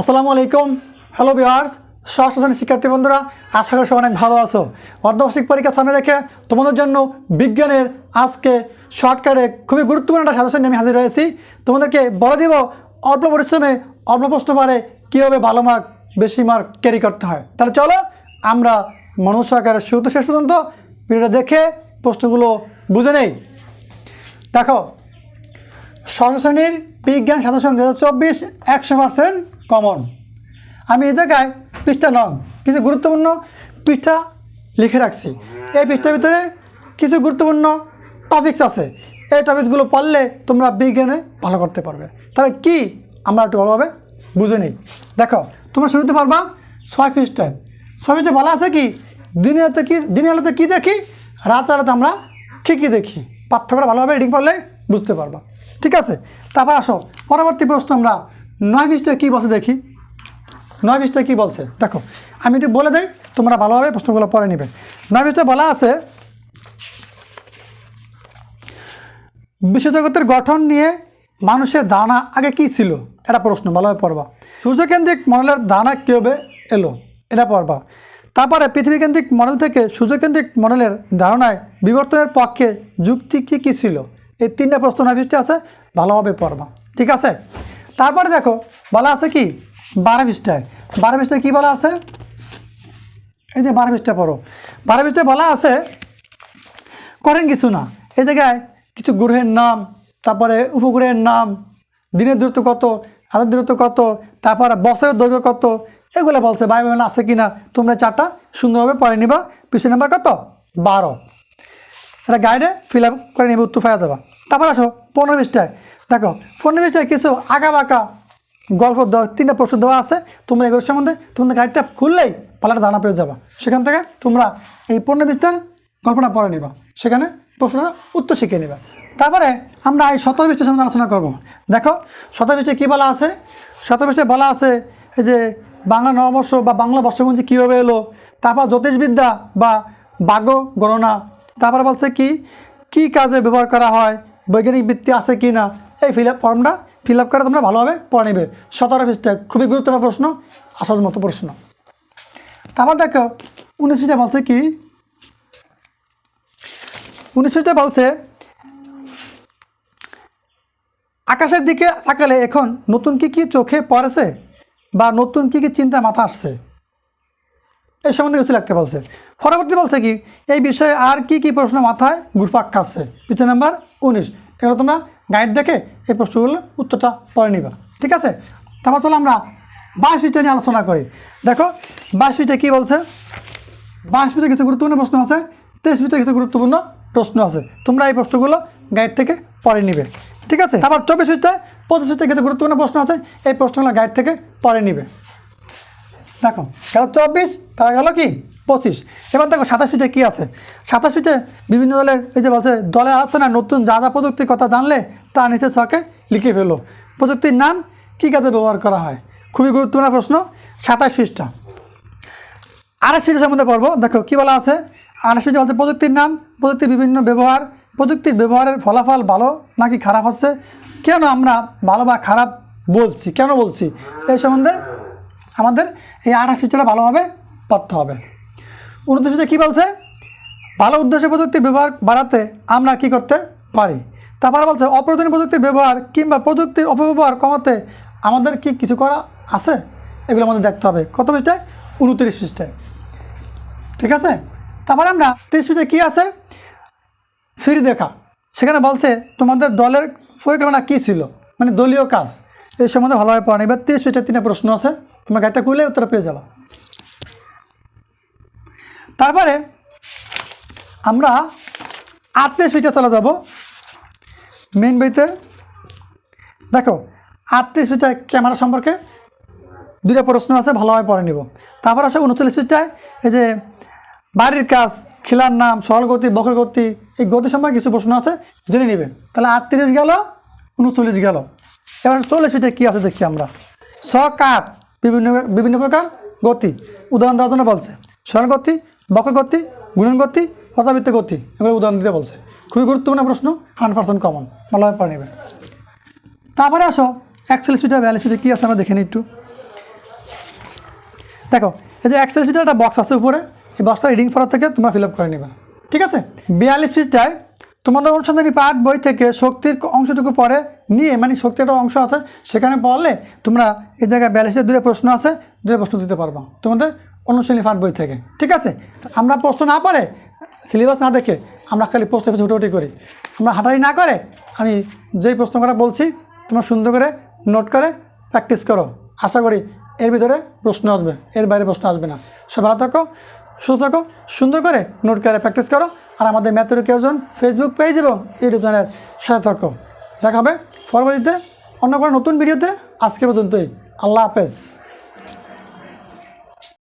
আসসালামু আলাইকুম। হ্যালো বিহার্স ষষ্ঠ শ্রেণির শিক্ষার্থী বন্ধুরা, আশা করি সবাই অনেক ভালো আছো। অর্ধবার্ষিক পরীক্ষা সামনে রেখে তোমাদের জন্য বিজ্ঞানের আজকে শর্টকাটে খুবই গুরুত্বপূর্ণ একটা সাজেশন নিয়ে আমি হাজির হয়েছি। তোমাদেরকে বলে দিব, অল্প পরিশ্রমে, অল্প প্রশ্ন পারে কীভাবে ভালো মার্ক বেশি মার্ক ক্যারি করতে হয়। তাহলে চলো, আমরা মনুষ্য আকারের শুরু শেষ পর্যন্ত, ভিডিওটা দেখে প্রশ্নগুলো বুঝে নেই। দেখো, ষষ্ঠ শ্রেণির বিজ্ঞান সাধারণ দু হাজার চব্বিশ একশো পার্সেন্ট কমন। আমি এই জায়গায় পৃষ্ঠা নং, কিছু গুরুত্বপূর্ণ পৃষ্ঠা লিখে রাখছি। এই পৃষ্ঠার ভিতরে কিছু গুরুত্বপূর্ণ টপিকস আছে। এই টপিকসগুলো পড়লে তোমরা বিজ্ঞানে ভালো করতে পারবে। তাহলে কি আমরা একটু ভালোভাবে বুঝে নিই? দেখো, তোমরা শুনতে পারবা ছয় পৃষ্ঠায়। ছয় পৃষ্ঠায় বলা আছে কি, দিনে আলোতে কি, দিনে আলোতে কী দেখি, রাত আলোতে আমরা কী কী দেখি। পার্থক্যটা ভালোভাবে রিডিং পড়লে বুঝতে পারবা। ঠিক আছে? তারপর আসো, পরবর্তী প্রশ্ন আমরা নয় পৃষ্ঠায় কী বলছে দেখি? নয় পৃষ্ঠায় কী বলছে? দেখো, আমি একটু বলে দেই, তোমরা ভালোভাবে প্রশ্নগুলো পড়ে নেবে। নয় পৃষ্ঠায় বলা আছে বিশ্বজগতের গঠন নিয়ে মানুষের ধারণা আগে কি ছিল? এটা প্রশ্ন, ভালোভাবে পড়বা। সূর্যকেন্দ্রিক মডেলের ধারণা কীভাবে এলো? এটা পড়বা। তারপরে পৃথিবীকেন্দ্রিক মডেল থেকে সূর্যকেন্দ্রিক মডেলের ধারণায় বিবর্তনের পক্ষে যুক্তি কী কী ছিল? এই তিনটা প্রশ্ন নয় পৃষ্ঠায় আছে, ভালোভাবে পড়বা। ঠিক আছে? তারপরে দেখো, বলা আছে কি? বারো পৃষ্ঠায় বারো পৃষ্ঠায় কী বলা আছে? এই যে বারো পৃষ্ঠা পড়ো। বারো পৃষ্ঠায় বলা আছে, করেন কিছু না। এই জায়গায় কিছু গ্রহের নাম, তারপরে উপগ্রহের নাম, দিনের দূরত্ব কত, রাতের দূরত্ব কত, তারপরে বছরের দৈর্ঘ্য কত, এগুলো বলছে। বাইবেল আছে কি না তোমরা চারটা সুন্দরভাবে পড়ে নিবা। পিছনে নাম্বার কত? বারো। এটা গাইডে ফিল আপ করে নিবে, উত্তর পাওয়া যাবা। তারপর আসো, পনেরো পৃষ্ঠায়। দেখো পৃষ্ঠায় কিছু আঁকা গল্প তিনটা প্রশ্ন দেওয়া আছে। তোমরা এগুলোর সম্বন্ধে তোমাদের গাইডটা খুললেই পালাটা ধারণা পেয়ে যাবা। সেখান থেকে তোমরা এই পনেরো পৃষ্ঠার গল্পটা পড়ে নিবা। সেখানে প্রশ্নটা উত্তর শিখে নিবা। তারপরে আমরা এই সতেরো পৃষ্ঠার সম্বন্ধে আলোচনা করব। দেখো, সতেরো পৃষ্ঠায় কী বলা আছে? সতেরো পৃষ্ঠায় বলা আছে এই যে বাংলা নববর্ষ বা বাংলা বর্ষপঞ্জি কীভাবে এলো, তারপর জ্যোতিষবিদ্যা বা বাগ্য গণনা, তারপর বলছে কি কি কাজে ব্যবহার করা হয়, বৈজ্ঞানিক বৃত্তি আছে কি না এই ফিল আপ ফর্মটা ফিল আপ করে তোমরা ভালোভাবে পড়ে নেবে। সতেরো পৃষ্ঠায় খুবই গুরুত্বপূর্ণ প্রশ্ন আসল মতো প্রশ্ন। তারপর দেখো, উনিশ পৃষ্ঠায় বলছে কি? উনিশ পৃষ্ঠায় বলছে, আকাশের দিকে তাকালে এখন নতুন কি কি চোখে পড়েছে বা নতুন কি কি চিন্তা মাথা আসছে? এই সম্বন্ধে কিছু লাগতে বলছে। পরবর্তী বলছে কি, এই বিষয়ে আর কি কি প্রশ্ন মাথায় ঘুরপাক খাচ্ছে? পিছনে নাম্বার উনিশ। এগুলো তোমরা গাইড দেখে এই প্রশ্নগুলো উত্তরটা পড়ে নিবা। ঠিক আছে? তারপর চলো আমরা বাইশ মিনিটে নিয়ে আলোচনা করি। দেখো, বাইশ মিনিটে কী বলছে? বাইশ মিনিটে কিছু গুরুত্বপূর্ণ প্রশ্ন আছে, তেইশ মিনিটে কিছু গুরুত্বপূর্ণ প্রশ্ন আছে। তোমরা এই প্রশ্নগুলো গাইড থেকে পড়ে নিবে। ঠিক আছে? তারপর চব্বিশ মিনিটে, পঁচিশ মিনিটে কিছু গুরুত্বপূর্ণ প্রশ্ন আছে, এই প্রশ্নগুলো গাইড থেকে পড়ে নিবে। দেখো, গেল চব্বিশ, তারা গেল কি? পঁচিশ। এবার দেখো, সাতাশ ফিটে কী আছে? সাতাশ ফিটে বিভিন্ন দলের এই যে বলছে, দলে আসছে না, নতুন যা যা প্রযুক্তির কথা জানলে তা নিচে ছকে লিখে ফেলো। প্রযুক্তির নাম কী কাজে ব্যবহার করা হয়? খুবই গুরুত্বপূর্ণ প্রশ্ন। সাতাশ পৃষ্ঠা। আঠাশ ফিটের সম্বন্ধে পড়ব। দেখো, কী বলা আছে? আঠাশ ফিটে বলছে, প্রযুক্তির নাম, প্রযুক্তির বিভিন্ন ব্যবহার, প্রযুক্তির ব্যবহারের ফলাফল ভালো নাকি খারাপ হচ্ছে? কেন আমরা ভালো বা খারাপ বলছি? কেন বলছি? এই সম্বন্ধে আমাদের এই আঠাশ ফিচারটা ভালোভাবে পড়তে হবে। ফিচার কী বলছে? ভালো উদ্দেশ্যে প্রযুক্তির ব্যবহার বাড়াতে আমরা কি করতে পারি? তারপরে বলছে, অপ্রয়োজনীয় প্রযুক্তির ব্যবহার কিংবা প্রযুক্তির অপব্যবহার কমাতে আমাদের কি কিছু করা আছে? এগুলো আমাদের দেখতে হবে। কত পৃষ্ঠায়? উনত্রিশ পৃষ্ঠায়। ঠিক আছে? তারপরে আমরা তিরিশ পৃষ্ঠায় কী আছে? ফিরে দেখা। সেখানে বলছে, তোমাদের দলের পরিকল্পনা কী ছিল? মানে দলীয় কাজ। এই সম্বন্ধে ভালোভাবে পড়া এবার তিরিশ পৃষ্ঠায় তিনটা প্রশ্ন আছে। তোমার গাড়িটা খুলে উত্তর পেয়ে যাবা। তারপরে আমরা আটত্রিশ ফিটে চলে যাব। মেন বইতে দেখো, আটত্রিশ ফিটায় ক্যামেরা সম্পর্কে দুইটা প্রশ্ন আছে, ভালোভাবে পড়ে নিব। তারপর আসে উনচল্লিশ ফিটায় এই যে বাড়ির কাজ, খেলার নাম সরল গতি বকর গতি এই গতি সম্পর্কে কিছু প্রশ্ন আছে, জেনে নিবে। তাহলে আটত্রিশ গেল, উনচল্লিশ গেল। এবার চল্লিশ ফিটে কী আছে দেখি আমরা। স কাঠ বিভিন্ন বিভিন্ন প্রকার গতি। উদাহরণ দেওয়ার জন্য বলছে সরল গতি বকর গতি গুণন গতি পদাবৃত্ত গতি। এগুলো উদাহরণ দিতে বলছে। খুবই গুরুত্বপূর্ণ প্রশ্ন হান্ড্রেড পার্সেন্ট কমন ভালোভাবে পড়ে নেবে তারপরে আসো একচল্লিশ ফিটে বিয়াল্লিশ ফিটে কী আছে আমরা দেখে নিই একটু। দেখো, এই যে এক্সেল শিটের একটা বক্স আছে উপরে, এই বক্সটা রিডিং ফলো থেকে তোমরা ফিল আপ করে নেবে। ঠিক আছে? বিয়াল্লিশ পৃষ্ঠায় তোমাদের অনুসন্ধানী পাঠ বই থেকে শক্তির অংশটুকু পরে নিয়ে মানে শক্তির একটা অংশ আছে, সেখানে পড়লে তোমরা এই জায়গায় বিয়াল্লিশের দূরে প্রশ্ন আছে দূরে প্রশ্ন দিতে পারব তোমাদের অনুশীলনী পাঠ বই থেকে। ঠিক আছে? আমরা প্রশ্ন না পারে সিলেবাস না দেখে আমরা খালি প্রশ্ন পিছু হুটোটি করি। আমরা হাঁটারি না করে আমি যেই প্রশ্ন করা বলছি, তোমরা সুন্দর করে নোট করে প্র্যাকটিস করো। আশা করি এর ভিতরে প্রশ্ন আসবে, এর বাইরে প্রশ্ন আসবে না। সব ভালো থাকো, সুস্থ থাকো, সুন্দর করে নোট করে প্র্যাকটিস করো। আর আমাদের ম্যাথের কেউজন ফেসবুক পেজ এবং ইউটিউব চ্যানেলের সাথে থাকো। দেখা হবে পরবর্তীতে অন্য কোনো নতুন ভিডিওতে আজকে পর্যন্তই। আল্লাহ হাফেজ।